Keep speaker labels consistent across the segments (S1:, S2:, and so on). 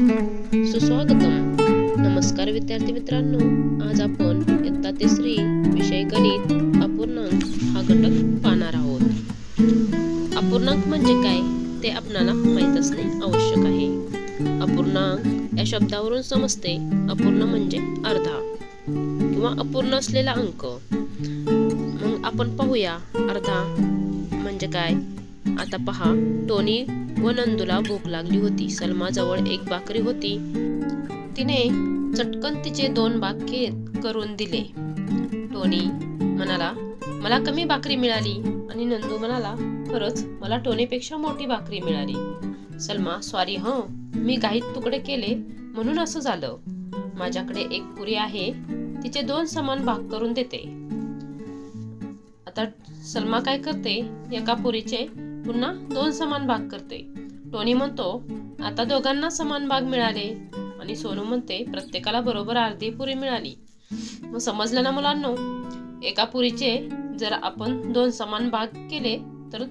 S1: सुस्वागतम. नमस्कार विद्यार्थी मित्रांनो आज आपण इयत्ता तिसरी विषय गणित अपूर्णांक हा घटक पाहणार आहोत. अपूर्णांक म्हणजे काय ते आपणाला माहीत असणे आवश्यक आहे. अपूर्णांक या शब्दावरून समजते अपूर्ण म्हणजे अर्धा किंवा अपूर्ण असलेला अंक. मग आपण पाहूया अर्धा म्हणजे काय? आता पहा टोनी व नंदूला भूक लागली होती. सलमाजवळ एक भाकरी होती. तिने चटकन तिचे दोन भाग करून दिले. टोनी म्हणाला मला कमी भाकरी मिळाली. आणि नंदू म्हणाला खरंच मला टोनीपेक्षा मोठी भाकरी मिळाली. सलमा सॉरी ह मी घाईत तुकडे केले म्हणून असं झालं. माझ्याकडे एक पुरी आहे तिचे दोन समान भाग करून देते. आता सलमा काय करते? एका पुरीचे पुन्हा दोन समान भाग करते. टोनी म्हणतो आता दोघांना समान भाग मिळाले. आणि सोनू म्हणते प्रत्येकाला बरोबर अर्धी पुरी मिळाली. मग समजलं ना मुलांनो? एका पुरीचे जर आपण दोन समान भाग केले तर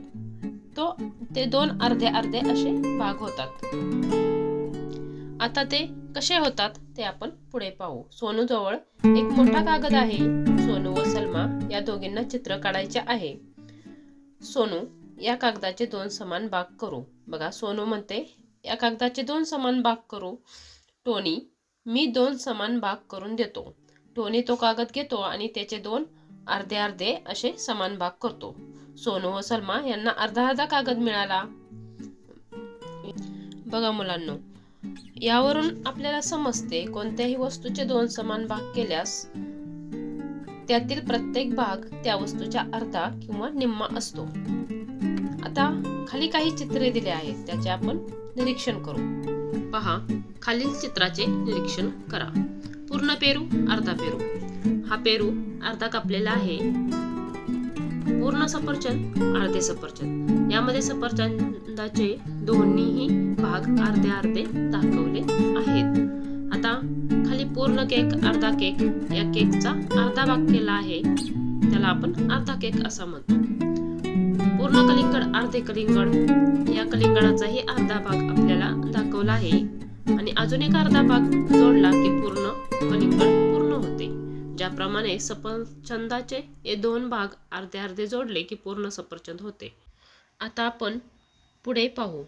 S1: तो ते दोन अर्धे अर्धे असे भाग होतात. आता ते कसे होतात ते आपण पुढे पाहू. सोनू जवळ एक मोठा कागद आहे. सोनू व सलमा या दोघींना चित्र काढायचे आहे. सोनू या कागदाचे दोन समान भाग करू. बघा सोनू म्हणते या कागदाचे दोन समान भाग करू. टोनी मी दोन समान भाग करून देतो. टोनी तो कागद घेतो आणि त्याचे दोन अर्धे अर्धे असे समान भाग करतो. सोनू व सलमा यांना अर्धा अर्धा कागद मिळाला. बघा मुलांनो यावरून आपल्याला समजते कोणत्याही वस्तूचे दोन समान भाग केल्यास त्यातील प्रत्येक भाग त्या वस्तूच्या अर्धा किंवा निम्मा असतो. आता खाली काही चित्रे दिले आहेत त्याचे आपण निरीक्षण करू. पहा खालील चित्राचे निरीक्षण करा. पूर्ण पेरू अर्धा पेरू. हा पेरू अर्धा कापलेला आहे. पूर्ण सफरचंद अर्धे सफरचंद. यामध्ये सफरचंदाचे दोन्हीही भाग अर्धे अर्धे दाखवले आहेत. आता खाली पूर्ण केक अर्धा केक या केकचा अर्धा भाग केला आहे. त्याला आपण अर्धा केक असा म्हणतो. पूर्ण कलिंगड अर्धे कलिंगड. या कलिंगडाचाही अर्धा भाग आपल्याला दाखवला आहे. आणि अजून एक अर्धा भाग जोडला की पूर्ण कलिंगड पूर्ण होते. ज्याप्रमाणे सफरचंदाचे हे दोन भाग अर्धे अर्धे जोडले की पूर्ण सफरचंद होते. आता आपण पुढे पाहू.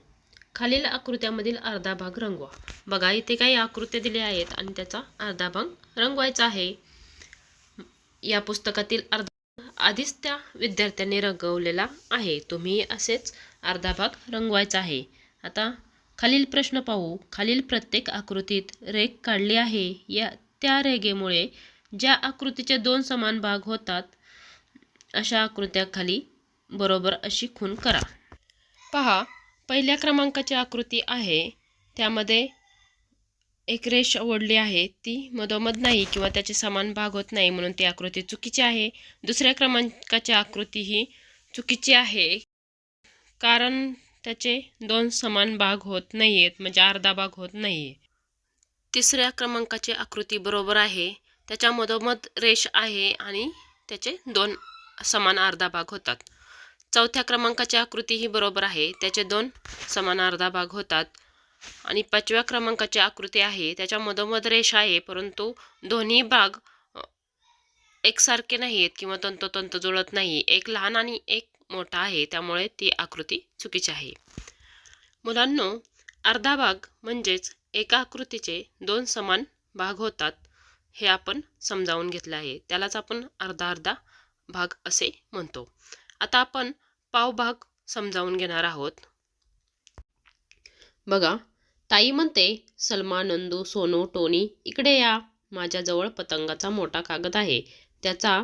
S1: खालील आकृत्यामधील अर्धा भाग रंगवा. बघा इथे काही आकृत्या दिल्या आहेत आणि त्याचा अर्धा भाग रंगवायचा आहे. या पुस्तकातील अर्धा आधीच त्या विद्यार्थ्यांनी रंगवलेला आहे. तुम्ही असेच अर्धा भाग रंगवायचा आहे. आता खालील प्रश्न पाहू. खालील प्रत्येक आकृतीत रेघ काढली आहे. या त्या रेघेमुळे ज्या आकृतीचे दोन समान भाग होतात अशा आकृत्याखाली बरोबर अशी खून करा. पहा पहिल्या क्रमांकाची आकृती आहे. त्यामध्ये एक रेष ओढली आहे. ती मधोमध नाही किंवा त्याचे समान भाग होत नाही म्हणून ती आकृती चुकीची आहे. दुसऱ्या क्रमांकाची आकृती ही चुकीची आहे. कारण त्याचे दोन समान भाग होत नाही आहेत म्हणजे अर्धा भाग होत नाही आहे तिसऱ्या क्रमांकाची आकृती बरोबर आहे. त्याच्या मधोमध रेष आहे आणि त्याचे दोन समान अर्धा भाग होतात. चौथ्या क्रमांकाची आकृती ही बरोबर आहे. त्याचे दोन समान अर्धा भाग होतात. आणि पाचव्या क्रमांकाची आकृती आहे. त्याच्या मधोमध रेषा आहे परंतु दोन्ही भाग एकसारखे नाही आहेत किंवा तंतोतंत जुळत नाही. एक लहान आणि एक मोठा आहे त्यामुळे ती आकृती चुकीची आहे. मुलांनो अर्धा भाग म्हणजेच एका आकृतीचे दोन समान भाग होतात हे आपण समजावून घेतलं आहे. त्यालाच आपण अर्धा अर्धा भाग असे म्हणतो. आता आपण पाव भाग समजावून घेणार आहोत. बघा ताई म्हणते सलमा नंदू सोनू टोनी इकडे या. माझ्याजवळ पतंगाचा मोठा कागद आहे. त्याचा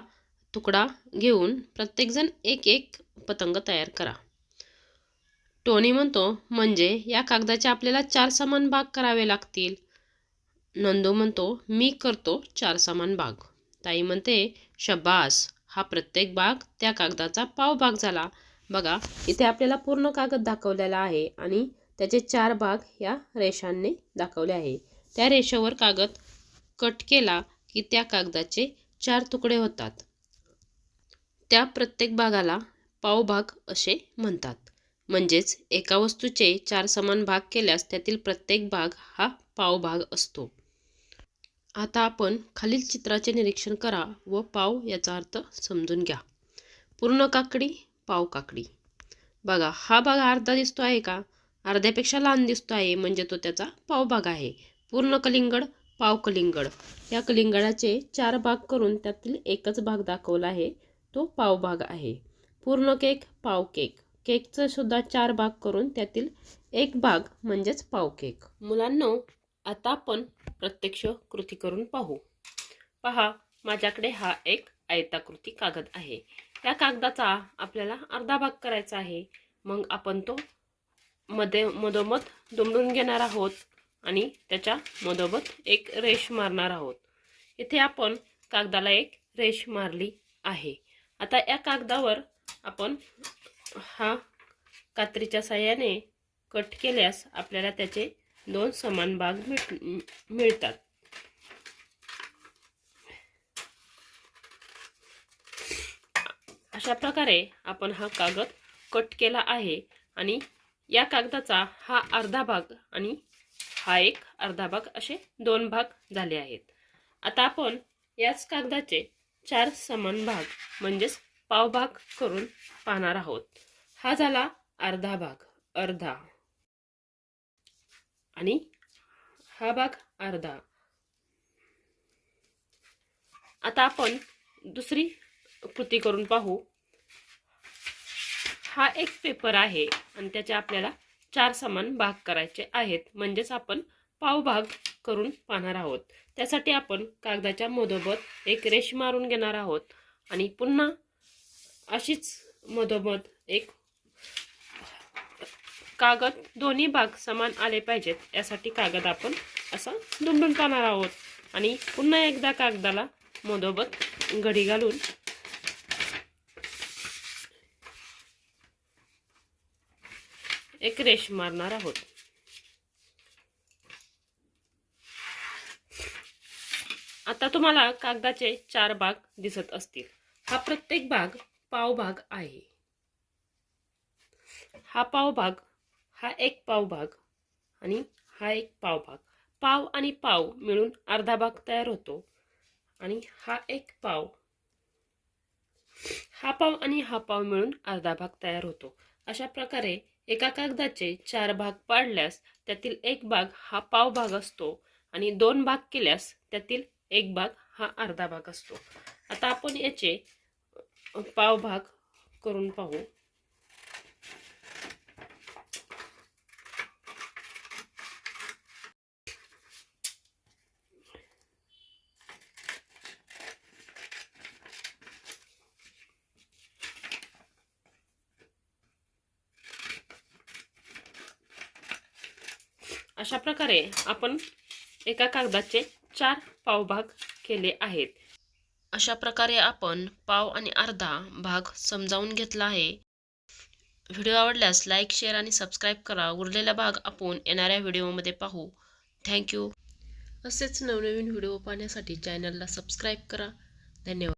S1: तुकडा घेऊन प्रत्येकजण एक एक पतंग तयार करा. टोनी म्हणतो म्हणजे या कागदाचे आपल्याला चार समान भाग करावे लागतील. नंदू म्हणतो मी करतो चार समान भाग. ताई म्हणते शबास हा प्रत्येक भाग त्या कागदाचा पाव भाग झाला. बघा इथे आपल्याला पूर्ण कागद दाखवलेला आहे आणि त्याचे चार भाग या रेषांनी दाखवले आहे. त्या रेषेवर कागद कट केला की त्या कागदाचे चार तुकडे होतात. त्या प्रत्येक भागाला पावभाग असे म्हणतात. म्हणजेच एका वस्तूचे चार समान भाग केल्यास त्यातील प्रत्येक भाग हा पाव भाग असतो. आता आपण खालील चित्राचे निरीक्षण करा व पाव याचा अर्थ समजून घ्या. पूर्ण काकडी पाव काकडी. बघा हा भाग अर्धा दिसतो आहे का? अर्ध्यापेक्षा लहान दिसतो आहे म्हणजे तो त्याचा पावभाग आहे. पूर्ण कलिंगड पाव कलिंगड. या कलिंगडाचे चार भाग करून त्यातील एकच भाग दाखवला आहे तो पावभाग आहे. पूर्ण केक पाव केक. केकचं सुद्धा चार भाग करून त्यातील एक भाग म्हणजेच पाव केक. मुलांनो आता आपण प्रत्यक्ष कृती करून पाहू. पहा माझ्याकडे हा एक आयताकृती कागद आहे. त्या कागदाचा आपल्याला अर्धा भाग करायचा आहे. मग आपण तो मध्ये मधोमध दुमडून घेणार आहोत आणि त्याच्या मधोमध एक रेष मारणार आहोत. इथे आपण कागदाला एक रेष मारली आहे. आता या कागदावर आपण हा कात्रीच्या साह्याने कट केल्यास आपल्याला त्याचे दोन समान भाग मिळ मिळतात. अशा प्रकारे आपण हा कागद कट केला आहे आणि या कागदाचा हा अर्धा भाग आणि हा एक अर्धा भाग असे दोन भाग झाले आहेत. आता आपण याच कागदाचे चार समान भाग म्हणजेच पावभाग करून पाहणार आहोत. हा झाला अर्धा भाग अर्धा. आणि हा भाग अर्धा. आता आपण दुसरी कृती करून पाहू. हा एक पेपर आहे आणि त्याचे आपल्याला चार समान भाग करायचे आहेत. म्हणजेच आपण पाव भाग करून पाहणार आहोत. त्यासाठी आपण कागदाच्या मधोमध एक रेष मारून घेणार आहोत. आणि पुन्हा अशीच मधोमध एक कागद दोन्ही भाग समान आले पाहिजेत. यासाठी कागद आपण असा दुमडून पाहणार आहोत. आणि पुन्हा एकदा कागदाला मधोमध घडी घालून एक रेष मारणार आहोत. आता तुम्हाला कागदाचे चार भाग दिसत असतील. हा प्रत्येक भाग पाव भाग आहे. हा पाव भाग हा एक पाव भाग आणि हा एक पाव भाग. पाव आणि पाव मिळून अर्धा भाग तयार होतो आणि हा एक पाव हा पाव आणि हा पाव मिळून अर्धा भाग तयार होतो. अशा प्रकारे एका कागदाचे चार भाग पाडल्यास त्यातील एक भाग हा पाव भाग असतो आणि दोन भाग केल्यास त्यातील एक भाग हा अर्धा भाग असतो. आता आपण याचे पाव भाग करून पाहू. अशा प्रकारे आपण एका कागदाचे चार पावभाग केले आहेत. अशा प्रकारे आपण पाव आणि अर्धा भाग समजावून घेतला आहे. व्हिडिओ आवडल्यास लाईक शेअर आणि सबस्क्राईब करा. उरलेला भाग आपण येणाऱ्या व्हिडिओमध्ये पाहू. थँक्यू. असेच नवनवीन व्हिडिओ पाहण्यासाठी चॅनलला सबस्क्राईब करा. धन्यवाद.